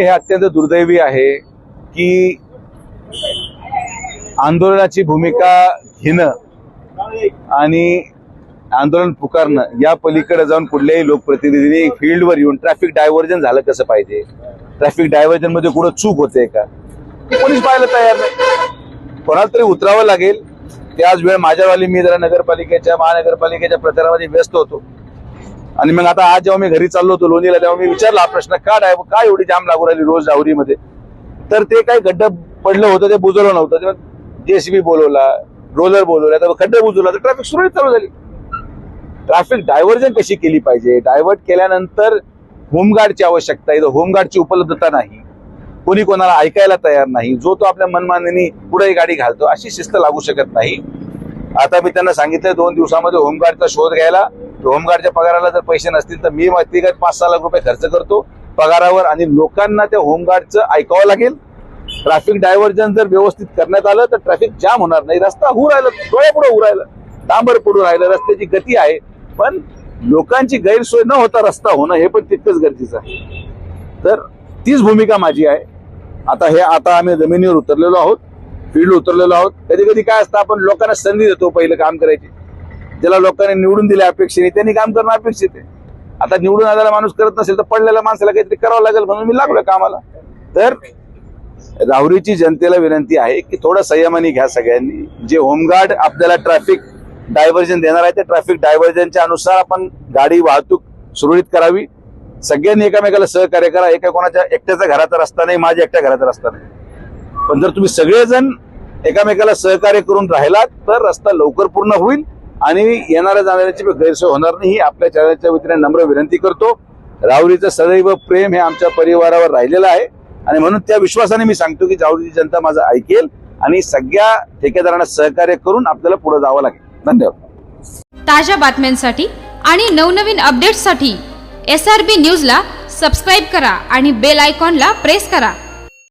हे अत्यंत दुर्दैवी आहे की आंदोलनाची भूमिका घेणं आणि आंदोलन पुकारणं या पलीकडे जाऊन कुठल्याही लोकप्रतिनिधीने फील्डवर येऊन ट्रॅफिक डायव्हर्जन झालं कसं पाहिजे? ट्रॅफिक डायव्हर्जनमध्ये कुठं चूक होते का? पोलीस कोणीच पाहायला तयार नाही. कोणाला तरी उतरावं लागेल. त्याच वेळ माझ्यावाली मी जरा नगरपालिकेच्या महानगरपालिकेच्या प्रचारामध्ये व्यस्त होतो. आणि मग आता आज जेव्हा मी घरी चाललो होतो लोणीला तेव्हा मी विचारला हा प्रश्न का डाय का एवढी जाम लागू राहिली रोज डावरीमध्ये तर ते काही खड्डं पडलं होतं ते बुजवलं नव्हतं. तेव्हा जेसीबी बोलवला रोलर बोलवला तर खड्डे बुजवला तर ट्रॅफिक सुरळीत चालू झाली. ट्रॅफिक डायव्हर्जन कशी केली पाहिजे? डायव्हर्ट केल्यानंतर होमगार्डची आवश्यकता आहे. होमगार्डची उपलब्धता नाही. कोणी कोणाला ऐकायला तयार नाही. जो तो आपल्या मनमानीने पुढे गाडी घालतो अशी शिस्त लागू शकत नाही. आता मी त्यांना सांगितलं दोन दिवसामध्ये होमगार्डचा शोध घ्यायला. होमगार्डच्या पगाराला जर पैसे नसतील तर मी माहिती काय पाच सहा लाख रुपये खर्च करतो पगारावर आणि लोकांना त्या होमगार्डचं ऐकावं लागेल. ट्रॅफिक डायव्हर्जन जर व्यवस्थित करण्यात आलं तर ट्रॅफिक जाम होणार नाही. रस्ता होऊ राहिला डोळ्यापुढे पुढे होऊ राहिलं डांबर पडू राहिलं रस्त्याची गती आहे. पण लोकांची गैरसोय न होता रस्ता होणं हे पण तितकंच गरजेचं आहे. तर तीच भूमिका माझी आहे. आता हे आता आम्ही जमिनीवर उतरलेलो आहोत फील्ड उतरलेलो आहोत. कधी कधी काय असतं आपण लोकांना संधी देतो पहिलं काम करायची. ज्याला लोकांनी निवडून दिले अपेक्षेने त्यांनी काम करणं अपेक्षित आहे. आता निवडून आलेला माणूस करत नसेल तर पडलेल्या माणसाला काहीतरी करावं लागेल म्हणून मी लागलोय कामाला. तर राहुरीची जनतेला विनंती आहे की थोडं संयमाने घ्या सगळ्यांनी. जे होमगार्ड आपल्याला ट्रॅफिक डायव्हर्जन देणार आहे ते ट्रॅफिक डायव्हर्जनच्या अनुसार आपण गाडी वाहतूक सुरळीत करावी. सगळ्यांनी एकामेकाला सहकार्य करा. एका कोणाच्या एकट्याचा घराचा रस्ता नाही माझ्या एकट्या घराचा रस्ता नाही. पण जर तुम्ही सगळेजण एकामेकाला सहकार्य करून राहिलात तर रस्ता लवकर पूर्ण होईल. आणि येणाऱ्या जाणाऱ्याची गैरसोय होणार नाही. ही आपल्या चॅनलच्या वतीने नम्र विनंती करतो. राहुरीचं सदैव प्रेम हे आमच्या परिवारावर राहिलेलं आहे. आणि म्हणून त्या विश्वासाने मी सांगतो की राहुरीची जनता माझं ऐकेल आणि सगळ्या ठेकेदारांना सहकार्य करून आपल्याला पुढे जावं लागेल. धन्यवाद. ताज्या बातम्यांसाठी आणि नवनवीन अपडेट्ससाठी एस आर बी न्यूजला सबस्क्राईब करा आणि बेल आयकॉनला प्रेस करा.